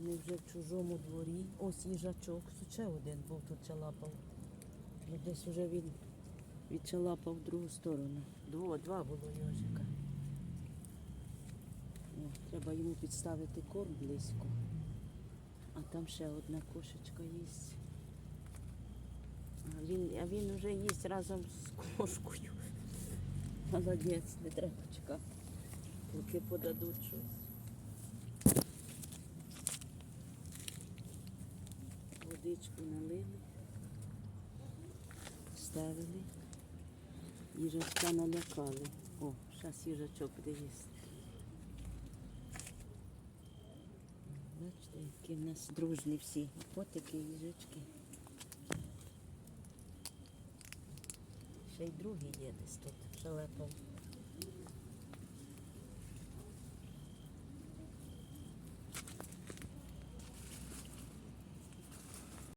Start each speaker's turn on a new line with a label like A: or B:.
A: Вони вже в чужому дворі. Ось їжачок. Ще один був тут чалапав. Ну, Десь вже він відчалапав в другу сторону. Дво, два було йожика. О, треба йому підставити корм близько. А там ще одна кошечка їсть. А він, а він вже їсть разом з кошкою. Молодець, не треба чекати, поки подадуть щось. Водичку налили, ставили, їжачка налякали. О, зараз їжачок буде їсти. Бачите, які в нас дружні всі. Котики, їжачки. Ще й другий є десь тут, шелепав.